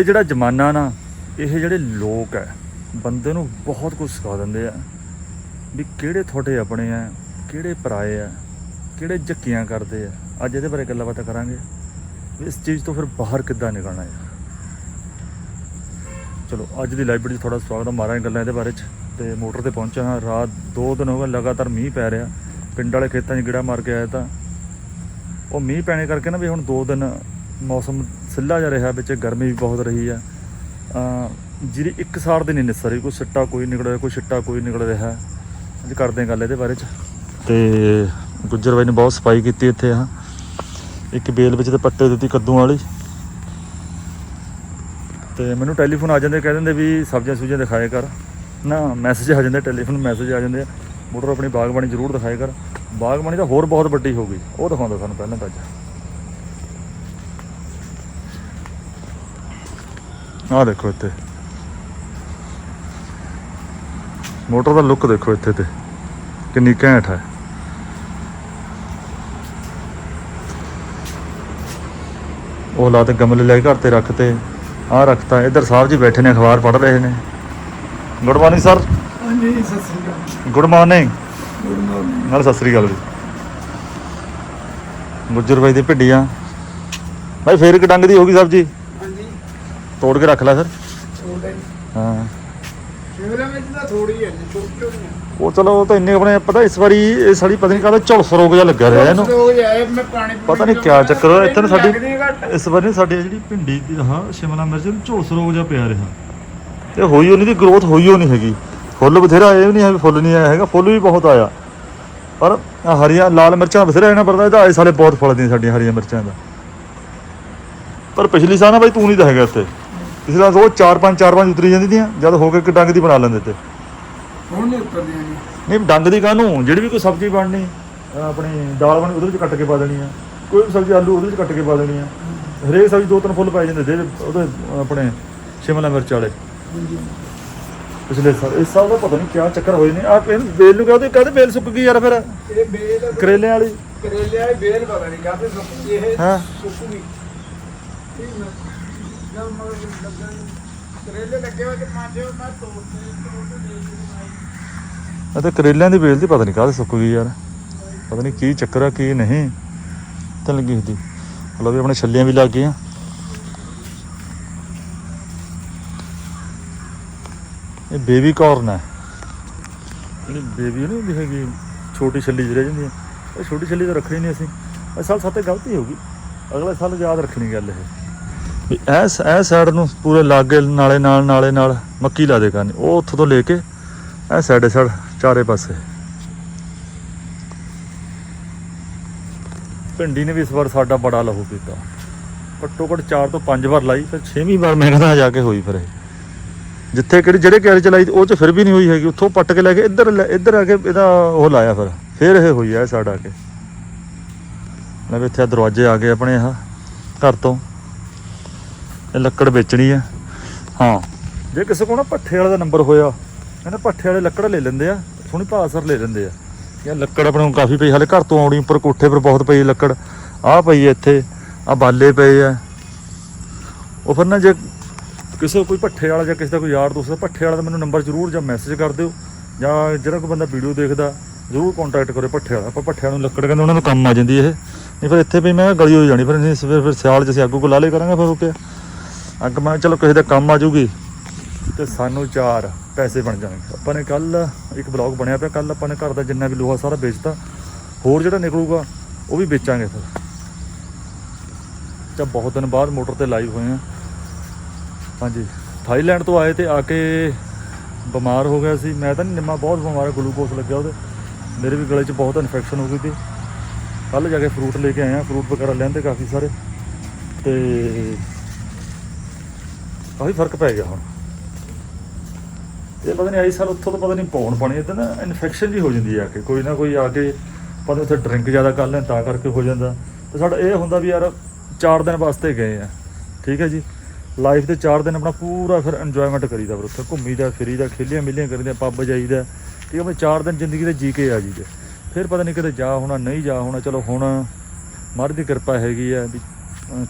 ਇਹ ਜਿਹੜਾ ਜ਼ਮਾਨਾ ਨਾ, ਇਹ ਜਿਹੜੇ ਲੋਕ ਹੈ ਬੰਦੇ ਨੂੰ ਬਹੁਤ ਕੁਝ ਸਿਖਾ ਦਿੰਦੇ ਆ ਵੀ ਕਿਹੜੇ ਤੁਹਾਡੇ ਆਪਣੇ ਆ ਕਿਹੜੇ ਪਰਾਏ ਆ ਕਿਹੜੇ ਝੱਕੀਆਂ ਕਰਦੇ ਆ ਅੱਜ ਇਹਦੇ ਬਾਰੇ ਗੱਲਾਂ ਬਾਤਾਂ ਕਰਾਂਗੇ। ਵੀ ਇਸ ਚੀਜ਼ ਤੋਂ ਫਿਰ ਬਾਹਰ ਕਿੱਦਾਂ ਨਿਕਲਣਾ ਹੈ ਚਲੋ, ਅੱਜ ਦੀ ਲਾਈਬ੍ਰੇਰੀ 'ਚ ਥੋੜਾ ਸਵਾਗਤ ਹੈ ਮਾਰਾਂਗੇ ਗੱਲਾਂ ਇਹਦੇ ਬਾਰੇ 'ਚ। ਤੇ ਮੋਟਰ ਤੇ ਪਹੁੰਚਿਆ ਹਾਂ, ਰਾਤ 2 ਦਿਨ ਹੋ ਗਏ ਲਗਾਤਾਰ ਮੀਂਹ ਪੈ ਰਿਹਾ। ਪਿੰਡ ਵਾਲੇ ਖੇਤਾਂ 'ਚ ਗਿੜਾ ਮਾਰ ਕੇ ਆਇਆ ਤਾਂ। ਉਹ ਮੀਂਹ ਪੈਣੇ ਕਰਕੇ ਨਾ ਵੀ ਹੁਣ 2 ਦਿਨ ਮੌਸਮ ਸਿੱਲਾ ਜਿਹਾ ਰਿਹਾ, ਵਿੱਚ ਗਰਮੀ ਵੀ ਬਹੁਤ ਰਹੀ ਆ। ਅ ਜਿਹੜੀ ਇੱਕ ਸਾਰ ਦੀ ਨਹੀਂ ਨਿਸਰ ਰਹੀ ਕੋਈ ਸਿੱਟਾ ਕੋਈ ਨਿਕਲ ਰਿਹਾ, ਕੋਈ ਸਿੱਟਾ ਕੋਈ ਨਿਕਲ ਰਿਹਾ। ਅੱਜ ਕਰਦੇ ਗੱਲ ਇਹਦੇ ਬਾਰੇ 'ਚ। ਤੇ ਗੁੱਜਰ ਬਾਈ ਨੇ ਬਹੁਤ ਸਫ਼ਾਈ ਕੀਤੀ ਇੱਥੇ ਆ ਇੱਕ ਬੇਲ ਵਿੱਚ ਤੇ ਪੱਟੇ ਦਿੱਤੀ ਕੱਦੂ ਵਾਲੀ। ਤੇ ਮੈਨੂੰ ਟੈਲੀਫੋਨ ਆ ਜਾਂਦੇ, ਕਹਿ ਦਿੰਦੇ ਵੀ ਸਬਜ਼ੀਆਂ ਸੁਬਜ਼ੀਆਂ ਦਿਖਾਏ ਕਰ। ਨਾ ਮੈਸੇਜ ਆ ਜਾਂਦੇ, ਟੈਲੀਫੋਨ ਮੈਸੇਜ ਆ ਜਾਂਦੇ। ਆ ਮੋਟਰ ਆਪਣੀ ਬਾਗਬਾਨੀ ਜ਼ਰੂਰ ਦਿਖਾਏ ਕਰ। ਬਾਗਬਾਨੀ ਤਾਂ ਹੋਰ ਬਹੁਤ ਵੱਡੀ ਹੋ ਗਈ। ਉਹ ਦਿਖਾਉਂਦਾ ਸਾਨੂੰ ਪਹਿਲਾਂ ਤਾਂ ਆਹ ਦੇਖੋ ਇੱਥੇ। ਮੋਟਰ ਦਾ ਲੁੱਕ ਦੇਖੋ ਇੱਥੇ ਤੇ। ਕਿੰਨੀ ਘੈਂਟ ਹੈ। ਉਹ ਲਾ ਤੇ ਗਮਲੇ ਲੈ ਕੇ ਘਰ ਤੇ ਰੱਖਤੇ ਆਹ ਰੱਖਤਾ। ਇੱਧਰ ਸਾਹਿਬ ਜੀ ਬੈਠੇ ਨੇ ਅਖਬਾਰ ਪੜ੍ਹ ਰਹੇ ਨੇ। ਗੁੱਡ ਮਾਰਨਿੰਗ ਸਰ ਹਾਂਜੀ ਸਤਿ ਸ੍ਰੀ ਅਕਾਲ। ਗੁੱਡ ਮਾਰਨਿੰਗ ਗੁੱਡ ਮਾਰਨਿੰਗ ਨਾਲ ਸਤਿ ਸ੍ਰੀ ਅਕਾਲ ਜੀ। ਗੁੱਜਰ ਬਾਈ ਦੀ ਭਿੱਡੀਆਂ। ਭਾਈ ਫੇਰ ਇੱਕ ਡੰਗ ਦੀ ਹੋ ਗਈ ਸਬਜੀ? ਤੋੜ ਕੇ ਰੱਖ ਲੈ ਸਰ। ਛੋਟੇ ਹਾਂ। ਸ਼ਿਮਲਾ ਮਿਰਚ ਤਾਂ ਥੋੜੀ ਹੈ ਛੋਟੀ ਛੋਟੀ ਹੈ। ਉਹ ਚਲੋ ਉਹ ਤਾਂ ਇੰਨੇ ਆਪਣੇ ਪਤਾ ਇਸ ਵਾਰੀ ਇਹ ਸਾਡੀ ਪਤਾ ਨਹੀਂ ਕਾਹਦਾ ਝੁਲਸ ਰੋਗ ਜਿਹਾ ਲੱਗਾ ਰਿਹਾ ਇਹਨੂੰ। ਮੈਂ ਪਾਣੀ ਪਤਾ ਨਹੀਂ ਕਿਆ ਚੱਕਰ ਹੋਇਆ ਇੱਥੇ ਨਾ ਸਾਡੀ। ਇਸ ਵਾਰੀ ਸਾਡੀ ਜਿਹੜੀ ਭਿੰਡੀ ਦੀ ਹਾਂ ਸ਼ਿਮਲਾ ਮਿਰਚ ਨੂੰ ਝੁਲਸ ਰੋਗ ਜਿਹਾ ਪਿਆ ਰਿਹਾ। ਤੇ ਹੋਈ ਉਹ ਨਹੀਂ ਦੀ ਗਰੋਥ ਹੋਈ ਉਹ ਨਹੀਂ ਹੈਗੀ। ਫੁੱਲ ਬਥੇਰਾ ਆਏ ਵੀ ਨਹੀਂ ਹੈ ਵੀ ਫੁੱਲ ਨਹੀਂ ਆਇਆ ਹੈਗਾ ਫੁੱਲ ਵੀ ਬਹੁਤ ਆਇਆ। ਪਰ ਆਹ ਹਰੀਆਂ ਲਾਲ ਮਿਰਚਾਂ ਬਥੇਰਾ ਇਹਨਾਂ ਪਰਦਾ ਇਹਦਾ ਆਏ ਸਾਲੇ ਬਹੁਤ ਫਲਦੀਆਂ ਸਾਡੀਆਂ ਹਰੀਆਂ ਮਿਰਚਾਂ ਦਾ। ਪਰ ਪਿਛਲੀ ਸਾਲ ਨਾ ਬਾਈ ਤੂੰ ਨਹੀਂ ਤਾਂ ਹੈਗਾ ਇੱਥੇ। ਪਿਛਲਾ ਪੰਜ ਚਾਰ ਪੰਜ ਉਤਰੀ ਜਾਂਦੀ ਦੀਆਂ ਜਦ ਹੋ ਕੇ ਇੱਕ ਡੰਗ ਦੀ ਬਣਾ ਲੈਂਦੇ ਤੇ। ਹੁਣ ਨਹੀਂ ਉੱਤਰਦੀਆਂ ਜੀ। ਨਹੀਂ ਡੰਗ ਦੀ ਕਾਹਨੂੰ? ਜਿਹੜੀ ਵੀ ਕੋਈ ਸਬਜ਼ੀ ਬਣਨੀ ਆਪਣੀ ਦਾਲ ਬਣੀ ਉਹਦੇ ਵਿੱਚ ਕੱਟ ਕੇ ਪਾ ਦੇਣੀ ਆ। ਕੋਈ ਵੀ ਸਬਜ਼ੀ ਆਲੂ ਉਹਦੇ ਵਿੱਚ ਕੱਟ ਕੇ ਪਾ ਦੇਣੀ ਆ। ਹਰੇਕ ਸਬਜ਼ੀ ਦੋ ਤਿੰਨ ਫੁੱਲ ਪੈ ਜਾਂਦੇ ਦੇ ਉਹਦੇ ਆਪਣੇ ਸ਼ਿਮਲਾ ਮਿਰਚ ਵਾਲੇ। ਪਿਛਲੇ ਸਾਲ ਇਸ ਸਾਲ ਦਾ ਪਤਾ ਨਹੀਂ ਕਿਆ ਚੱਕਰ ਹੋਏ ਨੇ। ਆ ਬੇਲ ਨੂੰ ਕਹਿੰਦੇ ਕਹਿੰਦੇ ਬੇਲ ਸੁੱਕ ਗਈ ਯਾਰ ਫਿਰ। ਇਹ ਬੇਲ ਕਰੇਲਿਆਂ ਵਾਲੀ। ਕਰੇਲੇ ਵਾਲੀ ਬੇਲ ਪਤਾ ਨਹੀਂ ਕਾਹਤੇ ਸੁੱਕ ਗਈ ਇਹ ਹਾਂ। ਸੁੱਕ ਗਈ। ਜਦ ਮਗਰ ਲੱਗਾ ਕਰੇਲੇ ਲੱਗੇ ਹੋਏ ਤੇ ਮਾਂਜੇ ਮੈਂ ਤੋੜਦੇ ਤੋੜਦੇ ਦੇ ਦਿੱਤੇ ਇਹ ਤੇ ਕਰੇਲਿਆਂ ਦੀ ਬੇਲ ਦੀ ਪਤਾ ਨਹੀਂ ਕਾਹਦੇ ਸੁੱਕ ਗਈ ਯਾਰ। ਪਤਾ ਨਹੀਂ ਕੀ ਚੱਕਰ ਆ, ਕੀ ਨਹੀਂ। ਤਾਂ ਲੱਗੀ ਹੁੰਦੀ ਹਲੋ ਵੀ ਆਪਣੇ ਛੱਲੀਆਂ ਵੀ ਲੱਗ ਗਈਆਂ। ਇਹ ਬੇਬੀ ਕਾਰਨ ਹੈ ਜਿਹੜੀ ਬੇਬੀ ਨਹੀਂ ਹੁੰਦੀ ਹੈਗੀ, ਛੋਟੀ ਛੱਲੀ ਜਿਹੀ ਰਹਿ ਜਾਂਦੀ ਹੈ ਇਹ ਛੋਟੀ ਛੱਲੀ ਤਾਂ ਰੱਖਣੀ ਨਹੀਂ ਅਸੀਂ। ਇਸ ਸਾਲ ਸਾਤੇ ਗਲਤੀ ਹੋ ਗਈ। ਅਗਲੇ ਸਾਲ ਯਾਦ ਰੱਖਣੀ ਗੱਲ ਇਹ। ਵੀ ਐਸ ਐ ਸਾਈਡ ਨੂੰ ਪੂਰੇ ਲਾਗੇ ਨਾਲੇ ਨਾਲ ਨਾਲੇ ਨਾਲ ਮੱਕੀ ਲਾ ਦੇ ਕਰਨੀ। ਉਹ ਉੱਥੋਂ ਤੋਂ ਲੈ ਕੇ ਇਹ ਸਾਡੇ ਸਾਈਡ ਚਾਰੇ ਪਾਸੇ। ਭਿੰਡੀ ਨੇ ਵੀ ਇਸ ਵਾਰ ਸਾਡਾ ਬੜਾ ਲਹੂ ਪੀਤਾ। ਘੱਟੋ ਘੱਟ 4 ਤੋਂ 5 ਵਾਰ ਲਾਈ, ਫਿਰ 6ਵੀਂ ਵਾਰ ਮੈਂ ਕਹਿੰਦਾ ਜਾ ਕੇ ਹੋਈ ਫਿਰ ਇਹ। ਜਿੱਥੇ ਕਿਹੜੀ, ਜਿਹੜੇ ਕਿਆਰੇ ਚਲਾਈ, ਉਹ ਚ ਫਿਰ ਵੀ ਨਹੀਂ ਹੋਈ ਹੈਗੀ। ਉੱਥੋਂ ਪੱਟ ਕੇ ਲੈ ਕੇ ਇੱਧਰ ਲੈ- ਇੱਧਰ ਆ ਕੇ ਇਹਦਾ ਉਹ ਲਾਇਆ ਫਿਰ। ਫਿਰ ਇਹ ਹੋਈ ਐ ਸਾਡਾ ਕੇ। ਮੈਂ ਵੀ ਇੱਥੇ ਆਹ ਦਰਵਾਜ਼ੇ ਆ ਗਏ ਆਪਣੇ ਆਹ ਘਰ ਤੋਂ। ਇਹ ਲੱਕੜ ਵੇਚਣੀ ਆ। ਹਾਂ। ਜੇ ਕਿਸੇ ਕੋਲ ਨਾ ਪੱਠੇ ਵਾਲੇ ਦਾ ਨੰਬਰ ਹੋਇਆ ਕਹਿੰਦਾ ਪੱਠੇ ਵਾਲੇ ਲੱਕੜ ਲੈ ਲੈਂਦੇ ਆ ਸੋਹਣੀ ਭਾਅ ਲੈ ਲੈਂਦੇ ਆ। ਯਾਰ ਲੱਕੜ ਆਪਣੇ ਨੂੰ ਕਾਫੀ ਪਈ ਹਾਲੇ ਘਰ ਤੋਂ ਆਉਣੀ ਉੱਪਰ ਕੋਠੇ ਪਰ ਬਹੁਤ ਪਈ ਲੱਕੜ। ਆਹ ਪਈ ਆ ਇੱਥੇ ਆ ਬਾਲੇ ਪਏ ਆ। ਉਹ ਫਿਰ ਨਾ ਜੇ ਕਿਸੇ ਕੋਈ ਪੱਠੇ ਵਾਲਾ ਜਾਂ ਕਿਸੇ ਦਾ ਕੋਈ ਯਾਰ ਦੋਸਤ ਪੱਠੇ ਵਾਲਾ ਦਾ ਮੈਨੂੰ ਨੰਬਰ ਜ਼ਰੂਰ ਜਾਂ ਮੈਸੇਜ ਕਰ ਦਿਓ ਜਾਂ ਜਿਹੜਾ ਕੋਈ ਬੰਦਾ ਵੀਡੀਓ ਦੇਖਦਾ ਜ਼ਰੂਰ ਕੰਟੈਕਟ ਕਰੇ ਪੱਠੇ ਵਾਲਾ। ਆਪਾਂ ਪੱਠਿਆਂ ਨੂੰ ਲੱਕੜ ਕਹਿੰਦੇ ਉਹਨਾਂ ਨੂੰ ਕੰਮ ਆ ਜਾਂਦੀ ਇਹ। ਨਹੀਂ ਫਿਰ ਇੱਥੇ ਵੀ ਮੈਂ ਗਲੀ ਹੋ ਜਾਣੀ ਫਿਰ ਨਹੀਂ ਫਿਰ ਸਿਆਲ ਅਸੀਂ ਅੱਗੂ ਕੋ ਲਾ ਲੇ ਕਰਾਂਗੇ ਫਿਰ ਉਹ ਕਿਆ ਅੱਗ ਮੈਂ ਚਲੋ ਕਿਸੇ ਦਾ ਕੰਮ ਆ ਜੂਗੀ ਤੇ ਸਾਨੂੰ ਚਾਰ ਪੈਸੇ ਬਣ ਜਾਣਗੇ। ਆਪਾਂ ਨੇ ਕੱਲ ਇੱਕ ਬਲੌਗ ਬਣਿਆ ਪਿਆ ਕੱਲ ਆਪਾਂ ਨੇ ਘਰ ਦਾ ਜਿੰਨਾ ਵੀ ਲੋਹਾ ਸਾਰਾ ਵੇਚਤਾ, ਹੋਰ ਜਿਹੜਾ ਨਿਕਲੂਗਾ, ਉਹ ਵੀ ਵੇਚਾਂਗੇ ਫਿਰ। ਤਾਂ ਬਹੁਤ ਦਿਨ ਬਾਅਦ ਮੋਟਰ ਤੇ ਲਾਈਵ ਹੋਏ ਆ। ਹਾਂਜੀ, ਥਾਈਲੈਂਡ ਤੋਂ ਆਏ ਤੇ ਆ ਕੇ ਬਿਮਾਰ ਹੋ ਗਿਆ ਸੀ। ਮੈਂ ਤਾਂ ਨਹੀਂ ਨਿੰਮਾ, ਬਹੁਤ ਬਿਮਾਰ ਹੈ ਗਲੂਕੋਸ ਲੱਗਿਆ ਉਹਦੇ। ਮੇਰੇ ਵੀ ਗਲੇ 'ਚ ਬਹੁਤ ਇਨਫੈਕਸ਼ਨ ਹੋ ਗਈ ਸੀ। ਕੱਲ ਜਾ ਕੇ ਫਰੂਟ ਲੈ ਕੇ ਆਇਆ ਫਰੂਟ ਵਗੈਰਾ ਲੈਂਦੇ ਕਾਫੀ ਸਾਰੇ। ਤੇ ਕਾਫੀ ਫ਼ਰਕ ਪੈ ਗਿਆ ਹੁਣ। ਇਹ ਪਤਾ ਨਹੀਂ ਆਈ ਸਾਲ ਉੱਥੋਂ ਤਾਂ ਪਤਾ ਨਹੀਂ ਪੌਣ ਪਾਣੀ, ਇਦਾਂ ਨਾ ਇਨਫੈਕਸ਼ਨ ਜੀ ਹੋ ਜਾਂਦੀ ਆ ਕੇ। ਕੋਈ ਨਾ ਕੋਈ ਆ ਕੇ ਪਤਾ ਉੱਥੇ ਡਰਿੰਕ ਜ਼ਿਆਦਾ ਕਰ ਲੈਣ, ਤਾਂ ਕਰਕੇ ਹੋ ਜਾਂਦਾ। ਤੇ ਸਾਡਾ ਇਹ ਹੁੰਦਾ ਵੀ ਯਾਰ 4 ਦਿਨ ਵਾਸਤੇ ਗਏ ਆ, ਠੀਕ ਹੈ ਜੀ? ਲਾਈਫ ਦੇ 4 ਦਿਨ ਆਪਣਾ ਪੂਰਾ ਫਿਰ ਇੰਜੋਇਮੈਂਟ ਕਰੀਦਾ ਫਿਰ ਉੱਥੇ। ਘੁੰਮੀਦਾ, ਫਿਰੀਦਾ, ਖੇਲੀਆਂ ਮਿਲੀਆਂ ਕਰੀਦਾ ਪੱਬ ਜਾਈਦਾ। ਠੀਕ ਹੈ ਮੈਂ 4 ਦਿਨ ਜ਼ਿੰਦਗੀ ਦੇ ਜੀ ਕੇ ਆ ਜੀਦੇ ਫਿਰ ਪਤਾ ਨਹੀਂ ਕਿਤੇ ਜਾ ਹੋਣਾ, ਨਹੀਂ ਜਾ ਹੋਣਾ, ਚਲੋ ਹੁਣ ਮਹਾਰਾਜ ਦੀ ਕਿਰਪਾ ਹੈਗੀ ਆ ਵੀ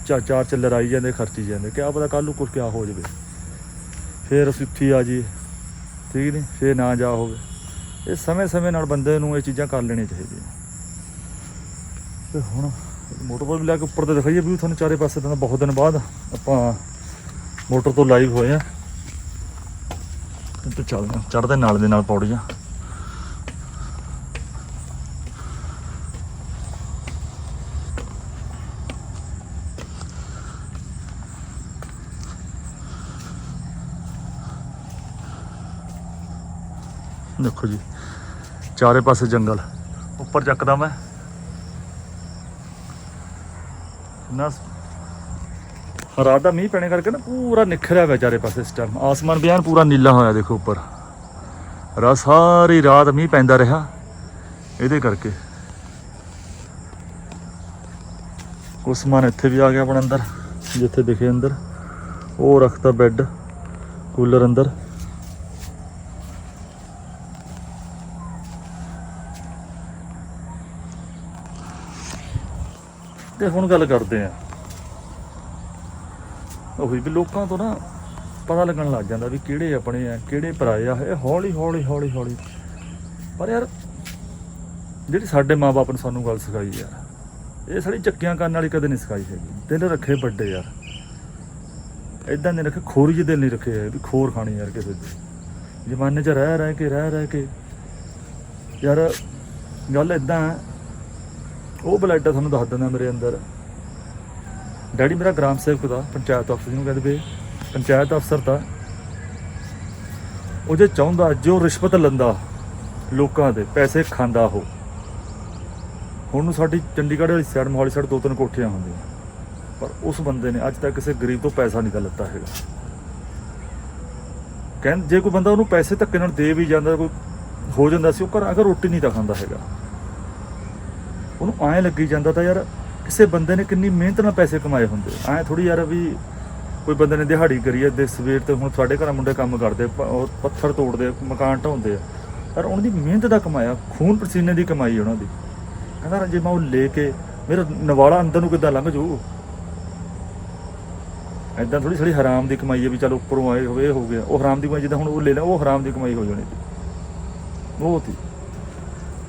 ਚਾਰ ਚਾਰ ਚੱਲਰ ਆਈ ਜਾਂਦੇ, ਖਰਚੀ ਜਾਂਦੇ। ਕਿਆ ਪਤਾ ਕੱਲ ਨੂੰ ਕੁਝ ਕਿਆ ਹੋ ਜਾਵੇ। ਫੇਰ ਅਸੀਂ ਉੱਥੇ ਆ ਜੀ। ਠੀਕ ਨਹੀਂ ਫੇਰ ਨਾ ਜਾ ਹੋਵੇ। ਇਹ ਸਮੇਂ ਸਮੇਂ ਨਾਲ ਬੰਦੇ ਨੂੰ ਇਹ ਚੀਜ਼ਾਂ ਕਰ ਲੈਣੀਆਂ ਚਾਹੀਦੀਆਂ। ਤੇ ਹੁਣ ਮੋਟਰਸਾਈਕਲ ਲੈ ਕੇ ਉੱਪਰ ਤੇ ਦਿਖਾਈਏ ਵੀ ਤੁਹਾਨੂੰ ਚਾਰੇ ਪਾਸੇ ਤਾਂ ਬਹੁਤ ਦਿਨ ਬਾਅਦ ਆਪਾਂ ਮੋਟਰ ਤੋਂ ਲਾਈਵ ਹੋਏ ਆ। ਤੇ ਚੱਲਦੇ ਹਾਂ ਚੜ੍ਹਦੇ ਨਾਲ ਦੇ ਨਾਲ ਪੌੜੀਆਂ। ਦੇਖੋ ਜੀ, ਚਾਰੇ ਪਾਸੇ ਜੰਗਲ। ਉੱਪਰ ਚੱਕਦਾ ਮੈਂ। ਨਾ ਰਾਤ ਦਾ ਮੀਂਹ ਪੈਣੇ ਕਰਕੇ ਨਾ ਪੂਰਾ ਨਿਖਰਿਆ ਹੋਇਆ ਚਾਰੇ ਪਾਸੇ ਇਸ ਟਾਈਮ ਆਸਮਾਨ ਵੀ ਐਨ ਪੂਰਾ ਨੀਲਾ ਹੋਇਆ ਦੇਖੋ ਉੱਪਰ। ਰਾ ਸਾਰੀ ਰਾਤ ਮੀਂਹ ਪੈਂਦਾ ਰਿਹਾ ਇਹਦੇ ਕਰਕੇ। ਕੁਛ ਸਮਾਨ ਇੱਥੇ ਵੀ ਆ ਗਿਆ ਆਪਣਾ ਅੰਦਰ, ਜਿੱਥੇ ਦਿਖੇ ਅੰਦਰ। ਉਹ ਰੱਖਤਾ ਬੈੱਡ ਕੂਲਰ ਅੰਦਰ। ਤੇ ਹੁਣ ਗੱਲ ਕਰਦੇ ਆ। ਉਹੀ ਵੀ ਲੋਕਾਂ ਤੋਂ ਨਾ ਪਤਾ ਲੱਗਣ ਲੱਗ ਜਾਂਦਾ ਵੀ ਕਿਹੜੇ ਆਪਣੇ ਆ, ਕਿਹੜੇ ਪਰਾਏ ਆ, ਇਹ ਹੌਲੀ ਹੌਲੀ ਹੌਲੀ ਹੌਲੀ। ਪਰ ਯਾਰ, ਜਿਹੜੀ ਸਾਡੇ ਮਾਪੇ ਨੇ ਸਾਨੂੰ ਗੱਲ ਸਿਖਾਈ ਯਾਰ, ਇਹ ਸਾਡੀ ਚੱਕੀਆਂ ਕਰਨ ਵਾਲੀ ਕਦੇ ਨਹੀਂ ਸਿਖਾਈ ਹੈਗੀ। ਦਿਲ ਰੱਖੇ ਵੱਡੇ ਯਾਰ। ਇਦਾਂ ਨਹੀਂ ਰੱਖੇ, ਖੋਰੀ ਜਿਹੇ ਦਿਲ ਨਹੀਂ ਰੱਖੇ ਹੈ ਵੀ ਖੋਰ ਖਾਣੀ ਯਾਰ ਕਿਸੇ ਦੀ। ਜ਼ਮਾਨੇ 'ਚ ਰਹਿ ਰਹਿ ਕੇ, ਰਹਿ ਰਹਿ ਕੇ। ਯਾਰ, ਗੱਲ ਇਦਾਂ ਉਹ ਬਲੱਡ ਆ, ਤੁਹਾਨੂੰ ਦੱਸ ਦਿੰਦਾ ਮੇਰੇ ਅੰਦਰ। ਡੈਡੀ ਮੇਰਾ ਗ੍ਰਾਮ ਸੇਵਕ ਦਾ, ਪੰਚਾਇਤ ਅਫਸਰ ਜਿਹਨੂੰ ਕਹਿੰਦੇ ਵੀ ਪੰਚਾਇਤ ਅਫਸਰ ਤਾਂ ਉਹ ਜੇ ਚਾਹੁੰਦਾ, ਜੋ ਰਿਸ਼ਵਤ ਲੈਂਦਾ ਲੋਕਾਂ ਦੇ, ਪੈਸੇ ਖਾਂਦਾ ਉਹ। ਹੁਣ ਨੂੰ ਸਾਡੀ ਚੰਡੀਗੜ੍ਹ ਵਾਲੀ ਸਾਈਡ ਮੋਹਾਲੀ ਸਾਈਡ ਦੋ ਤਿੰਨ ਕੋਠੀਆਂ ਹੁੰਦੀਆਂ। ਪਰ ਉਸ ਬੰਦੇ ਨੇ ਅੱਜ ਤੱਕ ਕਿਸੇ ਗਰੀਬ ਤੋਂ ਪੈਸਾ ਨਹੀਂ ਤਾਂ ਲੱਤਾ ਹੈਗਾ। ਕਹਿੰਦੇ ਜੇ ਕੋਈ ਬੰਦਾ ਉਹਨੂੰ ਪੈਸੇ ਧੱਕੇ ਨਾਲ ਦੇ ਵੀ ਜਾਂਦਾ, ਕੋਈ ਹੋ ਜਾਂਦਾ ਸੀ, ਉਹ ਘਰ ਅਗਰ ਰੋਟੀ ਨਹੀਂ ਤਾਂ ਖਾਂਦਾ ਹੈਗਾ। ਉਹਨੂੰ ਐਂ ਲੱਗੀ ਜਾਂਦਾ ਤਾਂ ਯਾਰ ਕਿਸੇ ਬੰਦੇ ਨੇ ਕਿੰਨੀ ਮਿਹਨਤ ਨਾਲ ਪੈਸੇ ਕਮਾਏ ਹੁੰਦੇ। ਐਂ ਥੋੜੀ ਯਾਰ ਵੀ ਕੋਈ ਬੰਦੇ ਨੇ ਦਿਹਾੜੀ ਕਰੀ ਹੈ, ਦੇ ਸਵੇਰ ਤੇ ਹੁਣ ਸਾਡੇ ਘਰਾਂ ਮੁੰਡੇ ਕੰਮ ਕਰਦੇ ਉਹ ਪੱਥਰ ਤੋੜਦੇ, ਮਕਾਨ ਢਾਉਂਦੇ ਆ। ਪਰ ਉਹਨਾਂ ਦੀ ਮਿਹਨਤ ਦਾ ਕਮਾਇਆ, ਖੂਨ ਪਸੀਨੇ ਦੀ ਕਮਾਈ ਉਹਨਾਂ ਦੀ। ਕਹਿੰਦਾ ਜੇ ਮੈਂ ਉਹ ਲੈ ਕੇ, ਮੇਰਾ ਨਵਾਲਾ ਅੰਦਰ ਨੂੰ ਕਿੱਦਾਂ ਲੰਘ ਜਾਊ? ਐਦਾਂ ਥੋੜੀ ਥੋੜੀ ਹਰਾਮ ਦੀ ਕਮਾਈ ਹੈ ਵੀ ਚਲ ਉੱਪਰੋਂ ਆਏ ਹੋਵੇ ਇਹ ਹੋ ਗਿਆ। ਉਹ ਹਰਾਮ ਦੀ ਕਮਾਈ ਜਿੱਦਾਂ ਹੁਣ ਉਹ ਲੈ ਲੈ ਉਹ ਹਰਾਮ ਦੀ ਕਮਾਈ ਹੋ ਜਾਣੀ ਸੀ। ਉਹ ਸੀ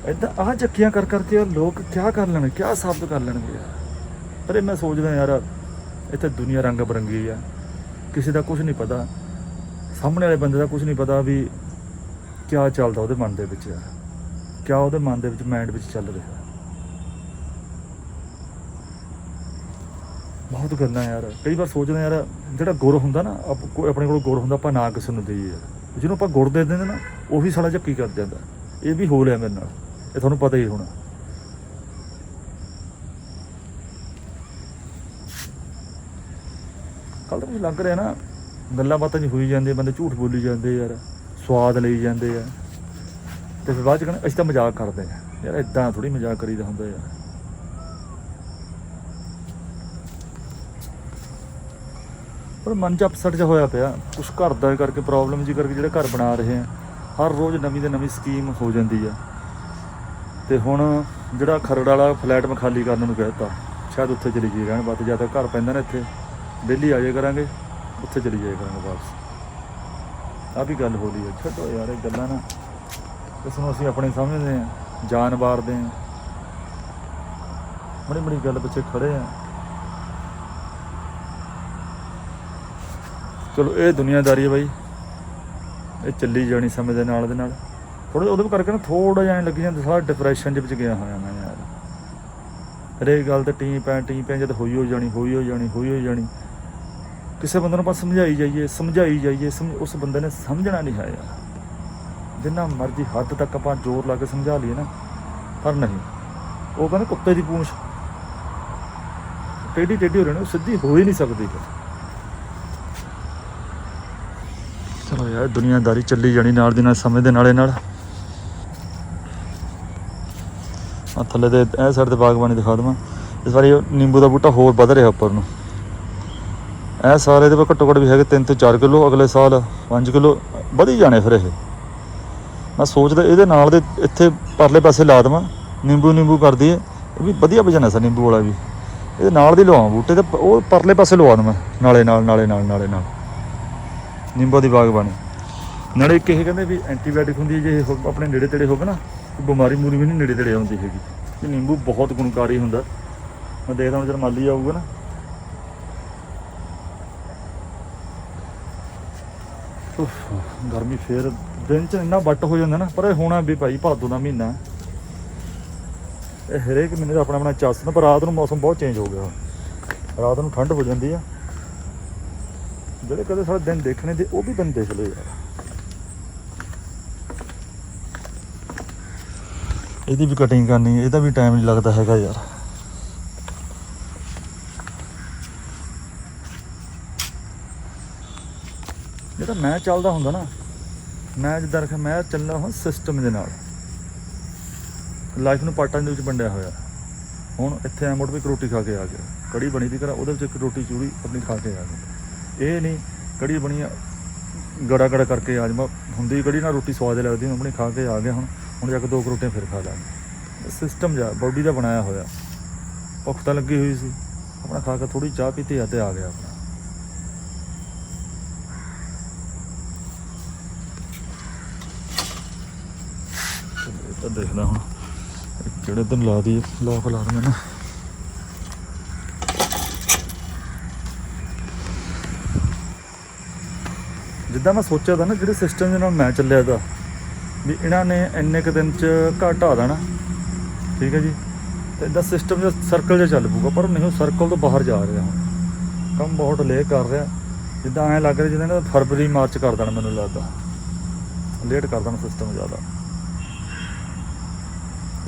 ਏਦਾਂ ਆਹ ਚੱਕੀਆਂ ਕਰ ਕਰਕੇ ਯਾਰ ਲੋਕ ਕਿਆ ਕਰ ਲੈਣਗੇ ਕਿਆ ਸਾਬਤ ਕਰ ਲੈਣਗੇ? ਯਾਰ ਪਰ ਇਹ ਮੈਂ ਸੋਚਦਾ ਯਾਰ, ਇੱਥੇ ਦੁਨੀਆ ਰੰਗ ਬਰੰਗੀ ਆ। ਕਿਸੇ ਦਾ ਕੁਝ ਨਹੀਂ ਪਤਾ। ਸਾਹਮਣੇ ਵਾਲੇ ਬੰਦੇ ਦਾ ਕੁਝ ਨਹੀਂ ਪਤਾ ਵੀ ਕਿਆ ਚੱਲਦਾ ਉਹਦੇ ਮਨ ਦੇ ਵਿੱਚ। ਯਾਰ ਕਿਆ ਉਹਦੇ ਮਨ ਦੇ ਵਿੱਚ ਮਾਈਂਡ ਵਿੱਚ ਚੱਲ ਰਿਹਾ। ਬਹੁਤ ਗੱਲਾਂ ਯਾਰ। ਕਈ ਵਾਰ ਸੋਚਦਾ ਯਾਰ, ਜਿਹੜਾ ਗੁਰ ਹੁੰਦਾ ਨਾ ਆਪਣੇ ਕੋਲ ਗੁਰ ਹੁੰਦਾ, ਆਪਾਂ ਨਾ ਕਿਸੇ ਨੂੰ ਦੇਈਏ। ਯਾਰ ਜਿਹਨੂੰ ਆਪਾਂ ਗੁਰ ਦੇ ਦਿੰਦੇ ਨਾ, ਉਹੀ ਸਾਲਾ ਝੱਕੀ ਕਰ ਜਾਂਦਾ ਇਹ ਵੀ ਹੋ ਰਿਹਾ ਮੇਰੇ ਨਾਲ। ਇਹ ਤੁਹਾਨੂੰ ਪਤਾ ਹੀ ਹੋਣਾ। ਕੱਲ ਤਾਂ ਕੁਝ ਲੱਗ ਰਿਹਾ ਨਾ, ਗੱਲਾਂ ਬਾਤਾਂ ਜੀ ਹੋਈ ਜਾਂਦੇ, ਬੰਦੇ ਝੂਠ ਬੋਲੀ ਜਾਂਦੇ ਯਾਰ, ਸਵਾਦ ਲਈ ਜਾਂਦੇ ਆ। ਤੇ ਫਿਰ ਬਾਅਦ ਚ ਕਹਿੰਦੇ, ਅਸੀਂ ਤਾਂ ਮਜ਼ਾਕ ਕਰਦੇ ਆ। ਯਾਰ ਇਦਾਂ ਥੋੜੀ ਮਜ਼ਾਕ ਕਰੀਦਾ ਹੁੰਦਾ ਯਾਰ। ਪਰ ਮਨ ਚ ਅਪਸੈਟ ਜਿਹਾ ਹੋਇਆ ਪਿਆ, ਕੁਛ ਘਰ ਦਾ ਕਰਕੇ ਪ੍ਰੋਬਲਮ ਜੀ ਕਰਕੇ ਜਿਹੜੇ ਘਰ ਬਣਾ ਰਹੇ ਆ, ਹਰ ਰੋਜ਼ ਨਵੀਂ ਤੇ ਨਵੀਂ ਸਕੀਮ ਹੋ ਜਾਂਦੀ ਆ। ਤੇ ਹੁਣ ਜਿਹੜਾ ਖਰੜ ਵਾਲਾ ਫਲੈਟ ਮੈਂ ਖਾਲੀ ਕਰਨ ਨੂੰ ਕਹਿਤਾ, ਸ਼ਾਇਦ ਉੱਥੇ ਚਲੀ ਜਾਈਏ ਰਹਿਣ ਬਾਤ ਜਾਂ ਤਾਂ ਘਰ ਪੈਂਦਾ ਨਾ ਇੱਥੇ ਦਿੱਲੀ ਆ ਜਾਏ ਕਰਾਂਗੇ, ਉੱਥੇ ਚਲੀ ਜਾਇਆ ਕਰਾਂਗੇ ਵਾਪਸ। ਆ ਵੀ ਗੱਲ ਹੋ ਰਹੀ ਹੈ ਛੱਡੋ ਯਾਰ ਇਹ ਗੱਲਾਂ ਨਾ। ਇਸ ਨੂੰ ਅਸੀਂ ਆਪਣੇ ਸਮਝਦੇ ਆ ਜਾਨ ਵਾਰਦੇ ਆ ਬੜੀ ਬੜੀ ਗੱਲ ਪਿੱਛੇ ਖੜੇ ਆ ਚਲੋ, ਇਹ ਦੁਨੀਆਦਾਰੀ ਹੈ ਬਾਈ। ਇਹ ਚੱਲੀ ਜਾਣੀ ਸਮੇਂ ਦੇ ਨਾਲ ਦੇ ਨਾਲ। ਥੋੜਾ ਉਹਦੇ ਕਰਕੇ ਨਾ ਥੋੜਾ ਜਿਹਾ ਲੱਗ ਲੱਗੀ ਜਾਂਦਾ, ਸਾਰਾ ਡਿਪਰੈਸ਼ਨ ਦੇ ਵਿੱਚ ਗਿਆ ਹੋਇਆ ਮੈਂ ਯਾਰ। ਹਰੇਕ ਗੱਲ ਤੇ ਟੀਮ ਪੈ ਟੀਮ ਪੈ, ਜਦ ਹੋਈ ਹੋ ਜਾਣੀ, ਹੋਈ ਹੋ ਜਾਣੀ, ਹੋਈ ਹੋ ਜਾਣੀ। ਕਿਸੇ ਬੰਦੇ ਨੂੰ ਆਪਾਂ ਸਮਝਾਈ ਜਾਈਏ ਸਮਝਾਈ ਜਾਈਏ ਸਮਝ- ਉਸ ਬੰਦੇ ਨੇ ਸਮਝਣਾ ਨਹੀਂ ਹੈ ਯਾਰ। ਜਿੰਨਾ ਮਰਜ਼ੀ ਹੱਦ ਤੱਕ ਆਪਾਂ ਜ਼ੋਰ ਲਾ ਕੇ ਸਮਝਾ ਲਈਏ ਨਾ, ਪਰ ਨਹੀਂ। ਉਹ ਕਹਿੰਦੇ ਕੁੱਤੇ ਦੀ ਪੂੰਛ। ਟੇਢੀ ਟੇਢੀ ਹੋ ਰਹੀ ਨੇ, ਉਹ ਸਿੱਧੀ ਹੋ ਹੀ ਨਹੀਂ ਸਕਦੀ ਫਿਰ। ਚਲੋ ਯਾਰ, ਦੁਨੀਆਦਾਰੀ ਚੱਲੀ ਜਾਣੀ ਨਾਲ ਦੀ ਨਾਲ, ਸਮੇਂ ਦੇ ਨਾਲੇ ਨਾਲ। ਆ, ਥੱਲੇ ਦੇ ਇਹ ਸਾਈਡ ਤੇ ਬਾਗਬਾਨੀ ਦਿਖਾ ਦਵਾਂ। ਇਸ ਵਾਰੀ ਨਿੰਬੂ ਦਾ ਬੂਟਾ ਹੋਰ ਵੱਧ ਰਿਹਾ ਉੱਪਰ ਨੂੰ। ਇਹ ਸਾਰੇ ਦੇ ਘੱਟੋ ਘੱਟ ਵੀ ਹੈਗੇ 3 ਤੋਂ 4 ਕਿਲੋ, ਅਗਲੇ ਸਾਲ 5 ਕਿਲੋ, ਵਧੀ ਜਾਣੇ ਫਿਰ ਇਹ। ਮੈਂ ਸੋਚਦਾ ਇਹਦੇ ਨਾਲ ਦੇ ਇੱਥੇ ਪਰਲੇ ਪਾਸੇ ਲਾ ਦੇਵਾਂ, ਨਿੰਬੂ ਨਿੰਬੂ ਕਰਦੀ ਹੈ ਇਹ ਵੀ ਵਧੀਆ ਬਿਜ਼ਨਸ ਹੈ ਨਿੰਬੂ ਵਾਲਾ ਵੀ। ਇਹਦੇ ਨਾਲ ਦੀ ਲਵਾਂ ਬੂਟੇ ਤੇ, ਉਹ ਪਰਲੇ ਪਾਸੇ ਲਵਾ ਦੂੰ ਨਾਲੇ ਨਾਲ ਨਾਲੇ ਨਾਲ ਨਾਲੇ ਨਾਲ। ਨਿੰਬੋ ਦੀ ਬਾਗਬਾਨੀ। ਨਾਲੇ ਇੱਕ ਇਹ ਕਹਿੰਦੇ ਵੀ ਐਂਟੀਬਾਇਓਟਿਕ ਹੁੰਦੀ ਹੈ, ਜੇ ਆਪਣੇ ਨੇੜੇ ਤੇੜੇ ਹੋਵੇ ਨਾ ਬਿਮਾਰੀ ਮੂਰੀ ਵੀ ਨਹੀਂ ਨੇੜੇ ਤੇੜੇ ਆਉਂਦੀ ਹੈਗੀ। ਇਹ ਨਿੰਬੂ ਬਹੁਤ ਗੁਣਕਾਰੀ ਹੁੰਦਾ। ਮੈਂ ਦੇਖਦਾ ਹਾਂ ਜਦ ਮਾਲੀ ਆਊਗਾ ਨਾ। ਗਰਮੀ ਫੇਰ ਦਿਨ ਚ ਇੰਨਾ ਵੱਟ ਹੋ ਜਾਂਦਾ ਨਾ, ਪਰ ਇਹ ਹੋਣਾ ਵੀ ਭਾਈ ਭਾਦੋ ਦਾ ਮਹੀਨਾ। ਇਹ ਹਰੇਕ ਮਹੀਨੇ ਦਾ ਆਪਣਾ ਆਪਣਾ ਚੱਸ ਨਾ ਪਰ ਰਾਤ ਨੂੰ ਮੌਸਮ ਬਹੁਤ ਚੇਂਜ ਹੋ ਗਿਆ। ਰਾਤ ਨੂੰ ਠੰਡ ਹੋ ਜਾਂਦੀ ਆ। ਜਿਹੜੇ ਕਦੇ ਸਾਡੇ ਦਿਨ ਦੇਖਣੇ ਤੇ ਉਹ ਵੀ ਬੰਦੇ ਦੇਖ ਲਓ ਯਾਰ। ਇਹਦੀ ਵੀ ਕਟਿੰਗ ਕਰਨੀ ਇਹਦਾ ਵੀ ਟਾਈਮ ਨਹੀਂ ਲੱਗਦਾ ਹੈਗਾ ਯਾਰ। ਜਿਹੜਾ ਮੈਂ ਚੱਲਦਾ ਹੁੰਦਾ ਨਾ। ਮੈਂ ਜਿੱਦਾਂ ਰੱਖਿਆ ਮੈਂ ਚੱਲਦਾ ਹਾਂ ਸਿਸਟਮ ਦੇ ਨਾਲ। ਲਾਈਫ ਨੂੰ ਪਾਰਟਾਂ ਦੇ ਵਿੱਚ ਵੰਡਿਆ ਹੋਇਆ। ਹੁਣ ਇੱਥੇ ਐ ਮੁੜ ਵੀ ਇੱਕ ਰੋਟੀ ਖਾ ਕੇ ਆ ਗਿਆ। ਕੜੀ ਬਣੀ ਦੀ ਕਰਾ ਉਹਦੇ ਵਿੱਚ ਇੱਕ ਰੋਟੀ ਚੂੜੀ ਆਪਣੀ ਖਾ ਕੇ ਆ ਗਿਆ। ਇਹ ਨਹੀਂ ਕੜੀ ਬਣੀ ਆ, ਗੜਾ ਗੜਾ ਕਰਕੇ ਆ ਜਮਾ ਹੁੰਦੀ ਕੜੀ ਨਾਲ ਰੋਟੀ ਸਵਾਦ ਲੱਗਦੀ ਆਪਣੀ ਖਾ ਕੇ ਆ ਗਿਆ ਹੁਣ। ਹੁਣ ਜਾ ਕੇ ਦੋ ਕੁ ਰੋਟੀਆਂ ਫਿਰ ਖਾ ਲਾਂਗੇ। ਸਿਸਟਮ ਜਾ ਬਾਡੀ ਦਾ ਬਣਾਇਆ ਹੋਇਆ। ਭੁੱਖ ਤਾਂ ਲੱਗੀ ਹੋਈ ਸੀ। ਆਪਣਾ ਖਾ ਕੇ ਥੋੜੀ ਚਾਹ ਪੀਤੀ ਆ ਤੇ ਆ ਗਿਆ ਆਪਣਾ ਤਾਂ ਦੇਖਦਾ ਹੁਣ ਜਿਹੜੇ ਦਿਨ ਲਾ ਦੀ ਲੋਕ ਲਾ ਦੂੰਗਾ ਨਾ। ਜਿੱਦਾਂ ਮੈਂ ਸੋਚਿਆ ਤਾਂ ਨਾ, ਜਿਹੜੇ ਸਿਸਟਮ ਦੇ ਨਾਲ ਮੈਂ ਚੱਲਿਆ ਦਾ ਵੀ ਇਹਨਾਂ ਨੇ ਇੰਨੇ ਕੁ ਦਿਨ ਚ ਘਟਾ ਦੇਣਾ। ਠੀਕ ਹੈ ਜੀ? ਤੇ ਇਦਾਂ ਸਿਸਟਮ ਜਿਹਾ ਸਰਕਲ ਜਿਹਾ ਚੱਲ ਪੂਗਾ ਪਰ ਨਹੀਂ, ਉਹ ਸਰਕਲ ਤੋਂ ਬਾਹਰ ਜਾ ਰਿਹਾ ਹੁਣ। ਕੰਮ ਬਹੁਤ ਲੇਟ ਕਰ ਰਿਹਾ। ਜਿੱਦਾਂ ਐਂ ਲੱਗ ਰਿਹਾ ਜਿੱਦਾਂ ਇਹਨਾਂ ਫਰਵਰੀ, ਮਾਰਚ ਕਰ ਦੇਣਾ ਮੈਨੂੰ ਲੱਗਦਾ। ਲੇਟ ਕਰ ਦੇਣਾ ਸਿਸਟਮ ਜ਼ਿਆਦਾ।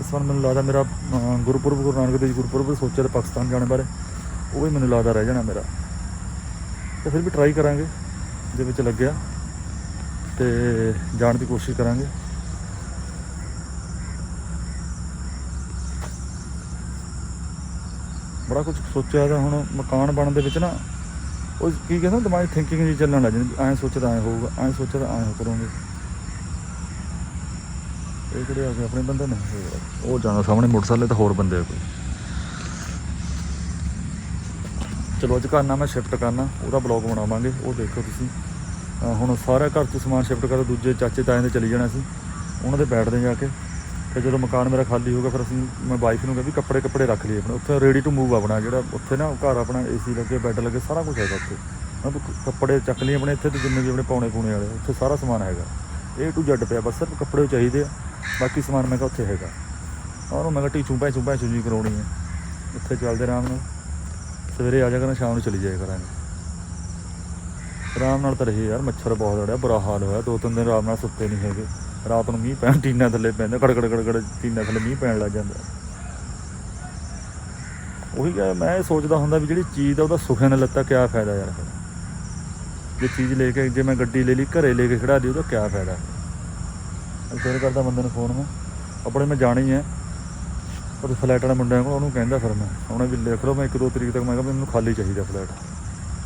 ਇਸ ਵਾਰ ਮੈਨੂੰ ਲੱਗਦਾ ਮੇਰਾ ਗੁਰਪੁਰਬ, ਗੁਰੂ ਨਾਨਕ ਦੇਵ ਜੀ ਗੁਰਪੁਰਬ ਸੋਚਿਆ ਤਾਂ ਪਾਕਿਸਤਾਨ ਜਾਣ ਬਾਰੇ, ਉਹ ਵੀ ਮੈਨੂੰ ਲੱਗਦਾ ਰਹਿ ਜਾਣਾ ਮੇਰਾ। ਤੇ ਫਿਰ ਵੀ ਟਰਾਈ ਕਰਾਂਗੇ ਜੇ ਵਿੱਚ ਲੱਗਿਆ। ਤੇ ਜਾਣ ਦੀ ਕੋਸ਼ਿਸ਼ ਕਰਾਂਗੇ। ਬੜਾ ਕੁਝ ਸੋਚਿਆ ਤਾਂ ਹੁਣ ਮਕਾਨ ਬਣਨ ਦੇ ਵਿੱਚ ਨਾ, ਉਹ ਕੀ ਕਹਿੰਦਾ, ਦਿਮਾਗ ਥਿੰਕਿੰਗ ਜੀ ਚੱਲਣ ਲੱਗ ਜਾਂਦੀ ਐਂ ਸੋਚਦਾ ਐਂ ਹੋਊਗਾ, ਐਂ ਸੋਚਦਾ ਐਂ ਕਰੋਗੇ। ਇਹ ਕਿਹੜੇ ਆ ਗਏ ਆਪਣੇ ਬੰਦੇ ਨੇ? ਇਹ ਉਹ ਜਾਣਾ ਸਾਹਮਣੇ ਮੋਟਰਸਾਈਕਲ ਤੇ, ਹੋਰ ਬੰਦੇ ਆ ਕੋਈ। ਚਲੋ ਅੱਜ ਕਰਨਾ ਮੈਂ ਸ਼ਿਫਟ ਕਰਨਾ, ਉਹਦਾ ਬਲੌਗ ਬਣਾਵਾਂਗੇ, ਉਹ ਦੇਖੋ ਤੁਸੀਂ। ਹੁਣ ਸਾਰਾ ਘਰ ਤੋਂ ਸਮਾਨ ਸ਼ਿਫਟ ਕਰੋ, ਦੂਜੇ ਚਾਚੇ ਤਾਏ ਦੇ ਚਲੀ ਜਾਣਾ ਸੀ। ਉਹਨਾਂ ਦੇ ਬੈਠਦੇ ਜਾ ਕੇ। ਤੇ ਜਦੋਂ ਮਕਾਨ ਮੇਰਾ ਖਾਲੀ ਹੋ ਗਿਆ, ਫਿਰ ਅਸੀਂ, ਮੈਂ ਵਾਈਫ ਨੂੰ ਕਿਹਾ ਵੀ ਕੱਪੜੇ ਕੱਪੜੇ ਰੱਖ ਲਈਏ ਆਪਣੇ, ਉੱਥੇ ਰੈਡੀ ਟੂ ਮੂਵ ਆਪਣਾ ਜਿਹੜਾ, ਉੱਥੇ ਨਾ ਘਰ ਆਪਣਾ ਏਸੀ ਲੱਗੇ ਬੈੱਡ ਲੱਗੇ, ਸਾਰਾ ਕੁਝ ਹੈਗਾ ਉੱਥੇ। ਮੈਂ ਕੱਪੜੇ ਚੱਕ ਲਈ ਆਪਣੇ ਇੱਥੇ ਤੇ ਜਿੰਨੇ ਵੀ ਆਪਣੇ ਪਾਉਣੇ ਪੂਣੇ ਵਾਲੇ, ਉੱਥੇ ਸਾਰਾ ਸਮਾਨ ਹੈਗਾ। ਏ ਟੂ ਜ਼ੈਡ ਪਿਆ, ਬਸ ਸਿਰਫ ਕੱਪੜੇ ਚਾਹੀਦੇ ਆ, ਬਾਕੀ ਸਮਾਨ ਮੈਂ ਕਿਹਾ ਉੱਥੇ ਹੈਗਾ। ਉਹਨੂੰ, ਮੈਂ ਕਿਹਾ ਟੀਚੂ ਭੈਚੂ ਭੈਚੂ ਜੀ ਕਰਾਉਣੀ ਹੈ ਉੱਥੇ ਚੱਲਦੇ ਆਰਾਮ ਨਾਲ। ਸਵੇਰੇ ਆ ਜਾ ਕਰਾਂ ਸ਼ਾਮ ਨੂੰ ਚਲੀ ਜਾਇਆ ਕਰਾਂਗੇ। ਆਰਾਮ ਨਾਲ ਤਾਂ ਰਹੇ ਯਾਰ, ਮੱਛਰ ਬਹੁਤ ਅੜਿਆ, ਬੁਰਾ ਹਾਲ ਹੋਇਆ, ਦੋ ਤਿੰਨ ਦਿਨ ਆਰਾਮ ਨਾਲ ਸੁੱਤੇ ਨਹੀਂ ਹੈਗੇ। ਰਾਤ ਨੂੰ ਮੀਂਹ ਪੈਣ, ਟੀਨਾ ਥੱਲੇ ਪੈਂਦਾ ਕੜ ਕੜ ਕੜ ਕੜ ਟੀਨਾ ਥੱਲੇ ਮੀਂਹ ਪੈਣ ਲੱਗ ਜਾਂਦਾ। ਉਹੀ ਕਿ ਮੈਂ ਇਹ ਸੋਚਦਾ ਹੁੰਦਾ ਵੀ ਜਿਹੜੀ ਚੀਜ਼ ਆ ਉਹਦਾ ਸੁਖੇ ਨਾਲ ਲੱਤਾ ਕਿਆ ਫਾਇਦਾ ਯਾਰ ਫਿਰ? ਜੇ ਚੀਜ਼ ਲੈ ਕੇ, ਜੇ ਮੈਂ ਗੱਡੀ ਲੈ ਲਈ, ਘਰੇ ਲੈ ਕੇ ਖੜਾ ਲਈ ਉਹਦਾ ਕਿਆ ਫਾਇਦਾ? ਫਿਰ ਕਰਦਾ ਬੰਦੇ ਨੂੰ ਫੋਨ ਮੈਂ। ਆਪਣੇ ਮੈਂ ਜਾਣੀ ਹੈ ਉਹ ਫਲੈਟ ਵਾਲੇ ਮੁੰਡਿਆਂ ਕੋਲ, ਉਹਨੂੰ ਕਹਿੰਦਾ ਫਿਰ ਮੈਂ, ਉਹਨੇ ਵੀ ਲਿਖ ਲਓ, ਮੈਂ ਇੱਕ ਦੋ ਤਰੀਕ ਤੱਕ, ਮੈਂ ਕਿਹਾ ਵੀ ਮੈਨੂੰ ਖਾਲੀ ਚਾਹੀਦਾ ਫਲੈਟ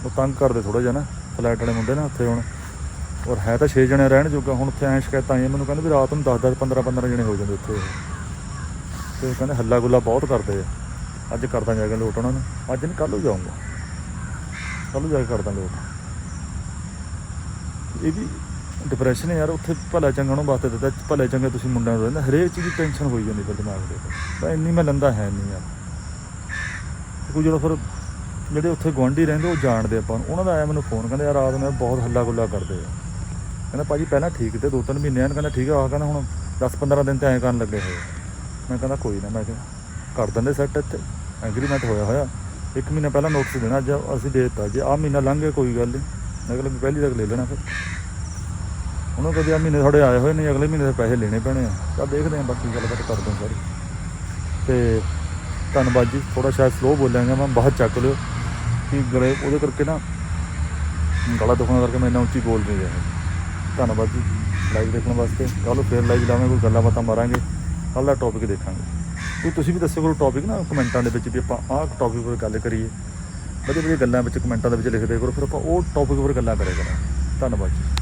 ਉਹ ਤੰਗ ਕਰਦੇ ਥੋੜਾ ਜਿਹਾ ਨਾ ਫਲੈਟ ਵਾਲੇ ਮੁੰਡੇ ਨਾ, ਉੱਥੇ ਹੁਣ। ਔਰ ਹੈ ਤਾਂ 6 ਜਣੇ ਰਹਿਣ ਜੋਗਾ, ਹੁਣ ਉੱਥੇ ਐਂ ਸ਼ਿਕਾਇਤਾਂ ਆਈਆਂ, ਮੈਨੂੰ ਕਹਿੰਦੇ ਵੀ ਰਾਤ ਨੂੰ 10 10 15 15 ਜਣੇ ਹੋ ਜਾਂਦੇ ਉੱਥੇ। ਉਹ। ਤੇ ਕਹਿੰਦੇ ਹੱਲਾ ਗੁੱਲਾ ਬਹੁਤ ਕਰਦੇ ਆ। ਅੱਜ ਕਰਦਾ ਜਾ ਕੇ ਲੋਟ ਉਹਨਾਂ ਨੂੰ। ਅੱਜ ਨਹੀਂ, ਕੱਲ੍ਹ ਨੂੰ ਜਾਊਂਗਾ। ਕੱਲ੍ਹ ਨੂੰ ਜਾ ਕੇ ਕਰਦਾ ਲੋਟ। ਇਹ ਵੀ ਡਿਪਰੈਸ਼ਨ ਹੈ ਯਾਰ, ਉੱਥੇ ਭਲਾ ਚੰਗਾ ਨੂੰ ਵਾਸਤੇ ਦਿੱਤਾ। ਭਲੇ ਚੰਗੇ ਤੁਸੀਂ ਮੁੰਡਿਆਂ ਨੂੰ ਰਹਿੰਦਾ। ਹਰੇਕ ਚੀਜ਼ ਦੀ ਟੈਨਸ਼ਨ ਹੋਈ ਜਾਂਦੀ ਫਿਰ ਦਿਮਾਗ ਦੇ ਉੱਤੇ। ਤਾਂ ਇੰਨੀ ਮੈਂ ਲੰਦਾ ਹੈ ਨਹੀਂ ਯਾਰ। ਕੋਈ ਜਿਹੜਾ ਫਿਰ ਜਿਹੜੇ ਉੱਥੇ ਗੁਆਂਢੀ ਰਹਿੰਦੇ, ਉਹ ਜਾਣਦੇ ਆਪਾਂ ਉਹਨਾਂ ਦਾ ਆਇਆ ਮੈਨੂੰ ਫੋਨ ਕਹਿੰਦੇ ਯਾਰ ਰਾਤ ਨੂੰ ਬਹੁਤ ਹੱਲਾ ਗੁੱਲਾ ਕਰਦੇ ਆ। ਕਹਿੰਦਾ, ਭਾਜੀ ਪਹਿਲਾਂ ਠੀਕ ਤੇ ਦੋ ਤਿੰਨ ਮਹੀਨੇ ਹਨ। ਕਹਿੰਦਾ, ਠੀਕ ਆ। ਆਹ ਕਹਿੰਦਾ, ਹੁਣ 10 15 ਦਿਨ ਤੇ ਐਂ ਕਰਨ ਲੱਗੇ ਹੋਏ ਮੈਂ ਕਹਿੰਦਾ, ਕੋਈ ਨਾ। ਮੈਂ ਕਿਹਾ, ਕਰ ਦਿੰਦੇ ਸੈੱਟ ਇੱਥੇ ਐਗਰੀਮੈਂਟ ਹੋਇਆ ਹੋਇਆ। ਇੱਕ ਮਹੀਨਾ ਪਹਿਲਾਂ ਨੋਟਿਸ ਦੇਣਾ, ਅੱਜ ਅਸੀਂ ਦੇ ਦਿੱਤਾ। ਜੇ ਆਹ ਮਹੀਨਾ ਲੰਘ ਗਿਆ, ਕੋਈ ਗੱਲ ਨਹੀਂ ਅਗਲੇ ਪਹਿਲੀ ਤੱਕ ਲੈ ਲੈਣਾ ਫਿਰ। ਉਹਨੂੰ ਕਹਿੰਦੇ ਆ ਮਹੀਨੇ ਤੁਹਾਡੇ ਆਏ ਹੋਏ ਨੇ, ਅਗਲੇ ਮਹੀਨੇ ਦੇ ਪੈਸੇ ਲੈਣੇ ਪੈਣੇ ਆ। ਤਾਂ ਦੇਖਦੇ ਆ, ਬਾਕੀ ਗੱਲਬਾਤ ਕਰਦੇ ਹਾਂ ਸਾਰੀ। ਤੇ ਧੰਨਵਾਦ ਜੀ। ਥੋੜਾ ਸ਼ਾਇਦ ਸਲੋ ਬੋਲਾਂਗਾ ਮੈਂ ਬਾਹਰ ਚੱਕ ਲਿਓ। ਕਿ ਗਲੇ ਉਹਦੇ ਕਰਕੇ ਨਾ ਗਲਾ ਦੁਖਣ ਕਰਕੇ ਮੈਂ ਇੰਨਾ ਉੱਚੀ ਬੋਲ ਨਹੀਂ ਰਿਹਾ। ਧੰਨਵਾਦ ਜੀ। ਲਾਈਵ ਦੇਖਣ ਵਾਸਤੇ। ਕੱਲ੍ਹ ਫੇਰ ਲਾਈਵ ਲਾਵਾਂਗੇ, ਕੋਈ ਗੱਲਾਂ ਬਾਤਾਂ ਮਾਰਾਂਗੇ। ਕੱਲ੍ਹ ਦਾ ਟੌਪਿਕ ਦੇਖਾਂਗੇ। ਕੋਈ ਤੁਸੀਂ ਵੀ ਦੱਸੋ ਕੋਈ ਟੌਪਿਕ ਨਾ, ਕਮੈਂਟਾਂ ਦੇ ਵਿੱਚ ਵੀ ਆਪਾਂ ਆਹ ਟੌਪਿਕ 'ਤੇ ਗੱਲ ਕਰੀਏ। ਵਧੀਆ ਵਧੀਆ ਗੱਲਾਂ ਵਿੱਚ, ਕਮੈਂਟਾਂ ਦੇ ਵਿੱਚ ਲਿਖਦੇ ਕਰੋ, ਫਿਰ ਆਪਾਂ ਉਹ ਟੌਪਿਕ 'ਤੇ ਗੱਲਾਂ ਕਰਿਆ ਕਰਾਂਗੇ। ਧੰਨਵਾਦ ਜੀ।